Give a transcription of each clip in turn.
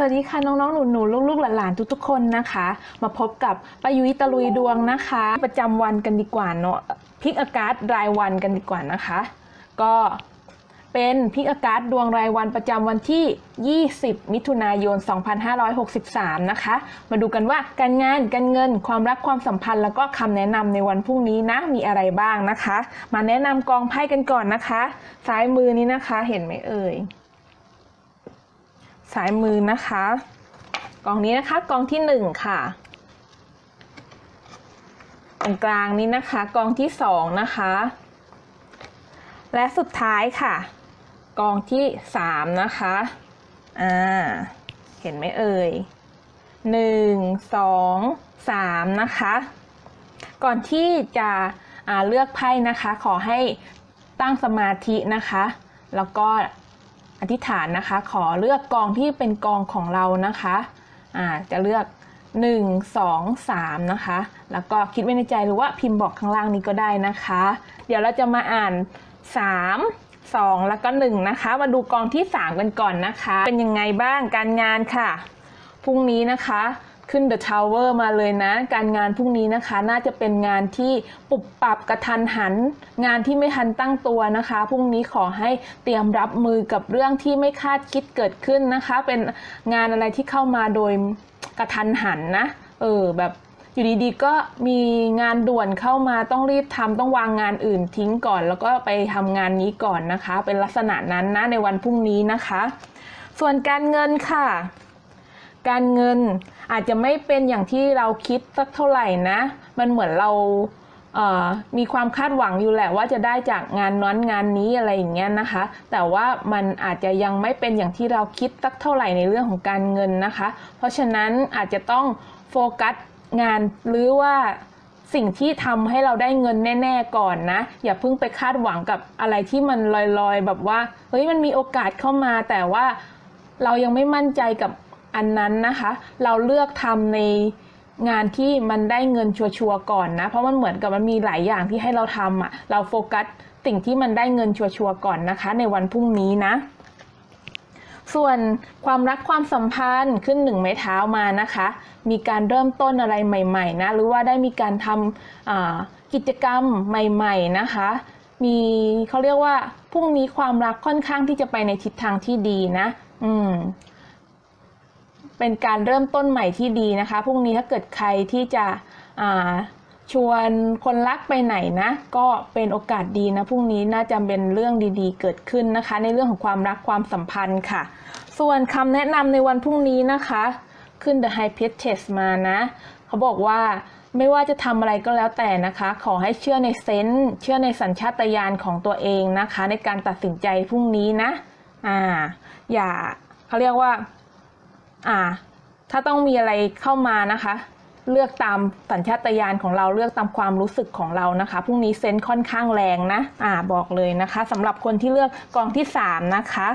สวัสดีค่ะน้องๆ หนูๆ ลูกๆ หลานๆ ทุกๆ คนนะคะ มาพบกับป้ายุ้ยตะลุยดวงนะคะ ประจำวันกันดีกว่าเนาะพิกอากาศรายวันกันดีกว่านะคะ ก็เป็นพิกอากาศดวงรายวันประจำวันที่ 20 มิถุนายน 2563 นะคะ มาดูกันว่าการงานการเงินความรักความสัมพันธ์ แล้วก็คำแนะนำในวันพรุ่งนี้นะมีอะไรบ้างนะคะ มาแนะนำกองไพ่กันก่อนนะคะ ซ้ายมือนี้นะคะเห็นไหมเอ่ย สายมือนะคะ กองนี้นะคะกองที่หนึ่งค่ะตรงกลางนี้นะคะ กองที่สองนะคะ และสุดท้ายค่ะ กองที่สามนะคะอ่าเห็นไหมเอ่ยหนึ่งสองสามนะคะ ก่อนที่จะเลือกไพ่นะคะ ขอให้ตั้งสมาธินะคะ แล้วก็ อธิษฐานนะคะ ขอเลือกกองที่เป็นกองของเรานะคะอ่าจะเลือก 1 2 3 นะคะ แล้วก็คิดไว้ในใจหรือว่าพิมพ์บอกข้างล่างนี้ก็ได้นะคะ เดี๋ยวเราจะมาอ่าน 3 2 แล้วก็ 1 นะคะ มาดูกองที่ 3 กันก่อนนะคะ เป็นยังไงบ้างการงานค่ะพรุ่งนี้นะคะ ขึ้น The Tower มาเลยนะ การงานพรุ่งนี้นะคะ น่าจะเป็นงานที่ปรับปรับกระทันหัน งานที่ไม่ทันตั้งตัวนะคะพรุ่งนี้ขอให้เตรียมรับมือกับเรื่องที่ไม่คาดคิดเกิดขึ้นนะคะ เป็นงานอะไรที่เข้ามาโดยกระทันหันนะ เออแบบอยู่ดีๆก็มีงานด่วนเข้ามาต้องรีบทำต้องวางงานอื่นทิ้งก่อน แล้วก็ไปทำงานนี้ก่อนนะคะ เป็นลักษณะนั้นนะในวันพรุ่งนี้นะคะ ส่วนการเงินค่ะ การเงินอาจจะไม่เป็นอย่างที่เราคิดสักเท่าไหร่นะ มันเหมือนเราเมีความคาดหวังอยู่แหละว่าจะได้จากงานนั้นงานนี้อะไรอย่างเงี้ยนะคะ แต่ว่ามันอาจจะยังไม่เป็นอย่างที่เราคิดสักเท่าไหร่ในเรื่องของการเงินนะคะ เพราะฉะนั้นอาจจะต้องโฟกัสงานหรือว่าสิ่งที่ทำให้เราได้เงินแน่ ๆ ก่อนนะ อย่าเพิ่งไปคาดหวังกับอะไรที่มันลอยๆ แบบว่าเฮ้ยมันมีโอกาสเข้ามาแต่ว่าเรายังไม่มั่นใจกับ อันนั้นนะคะ เราเลือกทำในงานที่มันได้เงินชัวร์ๆก่อนนะ เพราะมันเหมือนกับมันมีหลายอย่างที่ให้เราทำอะ่ะ เราโฟกัสสิ่งที่มันได้เงินชัวร์ๆก่อนนะคะ ในวันพรุ่งนี้นะ ส่วนความรักความสัมพันธ์ขึ้นหนึ่งไม้เท้ามานะคะ มีการเริ่มต้นอะไรใหม่ ๆ นะ หรือว่าได้มีการทำกิจกรรมใหม่ ๆ นะคะมีเขาเรียกว่าพรุ่งนี้ความรักค่อนข้างที่จะไปในทิศทางที่ดีนะ อืม เป็นการเริ่มต้นใหม่ที่ดีนะคะ พรุ่งนี้ถ้าเกิดใครที่จะชวนคนรักไปไหนนะ ก็เป็นโอกาสดีนะพรุ่งนี้น่าจะเป็นเรื่องดีๆ เกิดขึ้นนะคะ ในเรื่องของความรักความสัมพันธ์ค่ะ ส่วนคำแนะนำในวันพรุ่งนี้นะคะ ขึ้น The High Priestess มานะ เขาบอกว่าไม่ว่าจะทำอะไรก็แล้วแต่นะคะ ขอให้เชื่อในเซนส์เชื่อในสัญชาตญาณของตัวเองนะคะ ในการตัดสินใจพรุ่งนี้นะอ่าอย่าเขาเรียกว่า อ่า ถ้าต้องมีอะไรเข้ามานะคะ เลือกตามสัญชาตญาณของเราเลือกตามความรู้สึกของเรานะคะพรุ่งนี้เซนค่อนข้างแรงนะ อ่าบอกเลยนะคะสำหรับคนที่เลือกกองที่สามนะคะ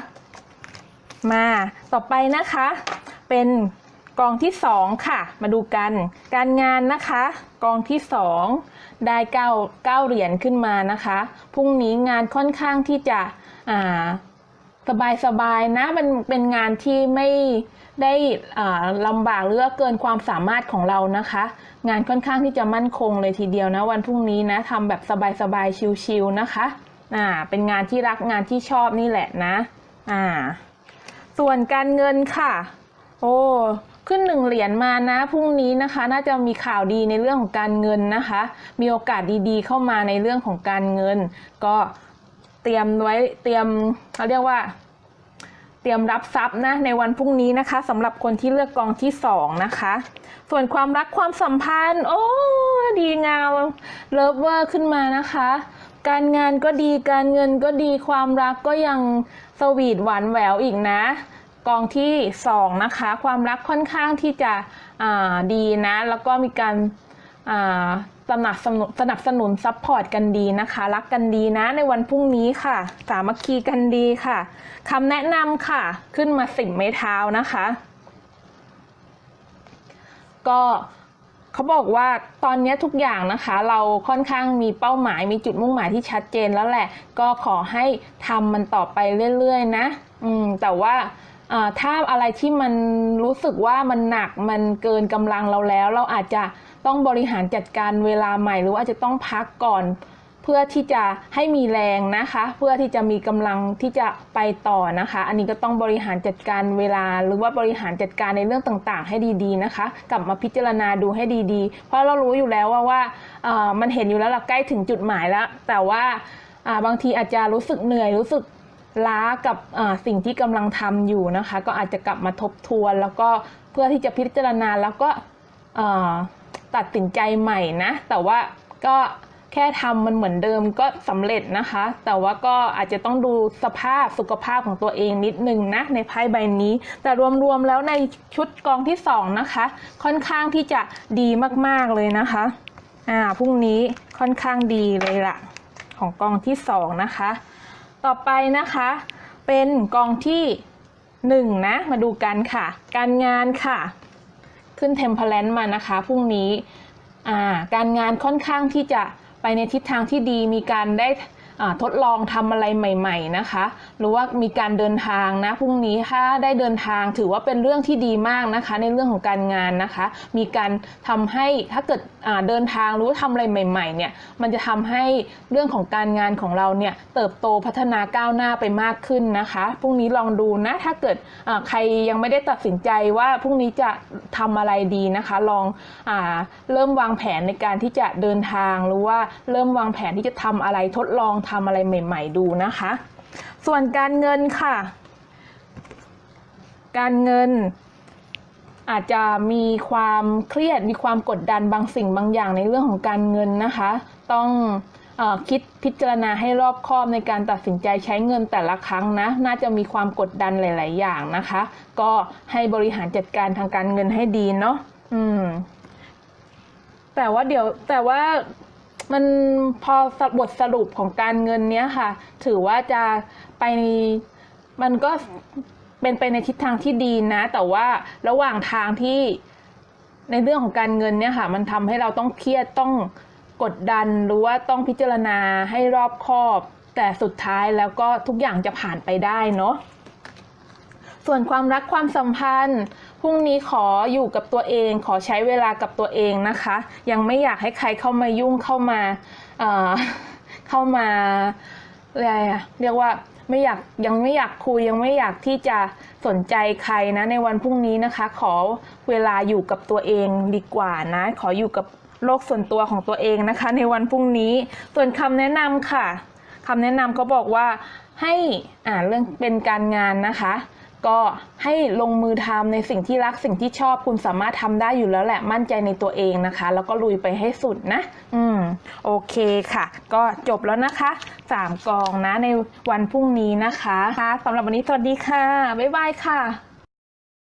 มาต่อไปนะคะ เป็นกองที่สองค่ะ มาดูกัน การงานนะคะ กองที่สองได้เก้าเก้าเหรียญขึ้นมานะคะพรุ่งนี้งานค่อนข้างที่จะอ่าสบายๆนะมันเป็นงานที่ไม่ ได้ลำบากหรือเกินความสามารถของเรานะคะ งานค่อนข้างที่จะมั่นคงเลยทีเดียวนะวันพรุ่งนี้นะทำแบบสบายๆชิวๆนะคะอ่าเป็นงานที่รักงานที่ชอบนี่แหละนะอ่าส่วนการเงินค่ะ โอ้ขึ้นหนึ่งเหรียญมานะพรุ่งนี้นะคะ น่าจะมีข่าวดีในเรื่องของการเงินนะคะ มีโอกาสดีๆ เข้ามาในเรื่องของการเงิน ก็เตรียมไว้เตรียมเขาเรียกว่า เตรียมรับทรัพย์นะในวันพรุ่งนี้นะคะสำหรับคนที่เลือกกองที่สองนะคะ ส่วนความรักความสัมพันธ์ โอ้ดีงามเลิฟเวอร์ขึ้นมานะคะ การงานก็ดีการเงินก็ดีความรักก็ยังสวีทหวานแหววอีกนะกองที่สองนะคะ ความรักค่อนข้างที่จะดีนะ แล้วก็มีการ นับสนุนสนับสนุนซัพพอร์ตกันดีนะคะ รักกันดีนะในวันพรุ่งนี้ค่ะ สามัคคีกันดีค่ะคำแนะนำค่ะ ขึ้นมาสิบไม้เท้านะคะ ก็เขาบอกว่าตอนนี้ทุกอย่างนะคะ เราค่อนข้างมีเป้าหมายมีจุดมุ่งหมายที่ชัดเจนแล้วแหละ ก็ขอให้ทำมันต่อไปเรื่อยๆนะ อืม แต่ว่าอ่าถ้าอะไรที่มันรู้สึกว่ามันหนักมันเกินกำลังเราแล้ว เราอาจจะ ต้องบริหารจัดการเวลาใหม่ หรือว่าอาจจะต้องพักก่อน เพื่อที่จะให้มีแรงนะคะ เพื่อที่จะมีกำลังที่จะไปต่อนะคะ อันนี้ก็ต้องบริหารจัดการเวลา หรือว่าบริหารจัดการในเรื่องต่างๆ ให้ดีๆนะคะ กลับมาพิจารณาดูให้ดีๆ เพราะเรารู้อยู่แล้วว่าว่ามันเห็นอยู่แล้วเราใกล้ถึงจุดหมายแล้ว แต่ว่าาบางทีอาจจะรู้สึกเหนื่อยรู้สึกล้ากับสิ่งที่กำลังทำอยู่นะคะ ก็อาจจะกลับมาทบทวน แล้วก็เพื่อที่จะพิจารณาแล้วก็ ตัดสินใจใหม่นะ แต่ว่าก็แค่ทำมันเหมือนเดิมก็สำเร็จนะคะ แต่ว่าก็อาจจะต้องดูสภาพสุขภาพของตัวเองนิดนึงนะในไพ่ใบนี้ แต่รวมๆแล้วในชุดกองที่สองนะคะ ค่อนข้างที่จะดีมากๆเลยนะคะอ่าพรุ่งนี้ค่อนข้างดีเลยล่ะ ของกองที่สองนะคะ ต่อไปนะคะ เป็นกองที่หนึ่งนะ มาดูกันค่ะ การงานค่ะ ขึ้นเทมเพลนมานะคะพรุ่งนี้การงานค่อนข้างที่จะไปในทิศทางที่ดีมีการได้ ทดลองทำอะไรใหม่ ๆนะคะ หรือว่ามีการเดินทางนะพรุ่งนี้ถ้าได้เดินทางถือว่าเป็นเรื่องที่ดีมากนะคะ ในเรื่องของการงานนะคะ มีการทำให้ถ้าเกิดเดินทางหรือทำอะไรใหม่ๆเนี่ยมันจะทำให้เรื่องของการงานของเราเนี่ยเติบโตพัฒนาก้าวหน้าไปมากขึ้นนะคะพรุ่งนี้ลองดูนะถ้าเกิดใครยังไม่ได้ตัดสินใจว่าพรุ่งนี้จะทำอะไรดีนะคะ ลองอเริ่มวางแผนในการที่จะเดินทางหรือว่าเริ่มวางแผนที่จะทำอะไรทดลองทำอะไรใหม่ ๆ ดูนะคะ ส่วนการเงินค่ะ การเงินอาจจะมีความเครียดมีความกดดันบางสิ่งบางอย่างในเรื่องของการเงินนะคะ ต้องออคิดพิจารณาให้รอบคอบในการตัดสินใจใช้เงินแต่ละครั้งนะ น่าจะมีความกดดันหลาย ๆ อย่างนะคะ ก็ให้บริหารจัดการทางการเงินให้ดีเนาะอืม แต่ว่าเดี๋ยวแต่ว่า มันพอบทสรุปของการเงินเนี้ยค่ะ ถือว่าจะไปมันก็เป็นไปในทิศทางที่ดีนะ แต่ว่าระหว่างทางที่ในเรื่องของการเงินเนี่ยค่ะ มันทำให้เราต้องเครียดต้องกดดันหรือว่าต้องพิจารณาให้รอบคอบ แต่สุดท้ายแล้วก็ทุกอย่างจะผ่านไปได้เนาะส่วนความรักความสัมพันธ์ พรุ่งนี้ขออยู่กับตัวเอง ขอใช้เวลากับตัวเองนะคะ ยังไม่อยากให้ใครเข้ามายุ่งเข้ามาเอ่อเข้ามาอะไรอะเรียกว่าไม่อยากยังไม่อยากคุยยังไม่อยากที่จะสนใจใครนะ ในวันพรุ่งนี้นะคะ ขอเวลาอยู่กับตัวเองดีกว่านะ ขออยู่กับโลกส่วนตัวของตัวเองนะคะ ในวันพรุ่งนี้ ส่วนคำแนะนำค่ะคำแนะนำเขาบอกว่าให้อ่านเรื่องเป็นการงานนะคะ ก็ให้ลงมือทำในสิ่งที่รักสิ่งที่ชอบคุณสามารถทำได้อยู่แล้วแหละมั่นใจในตัวเองนะคะ แล้วก็ลุยไปให้สุดนะ อืมโอเคค่ะ ก็จบแล้วนะคะสามกองนะในวันพรุ่งนี้นะคะคะสำหรับวันนี้สวัสดีค่ะ บ๊ายบายค่ะ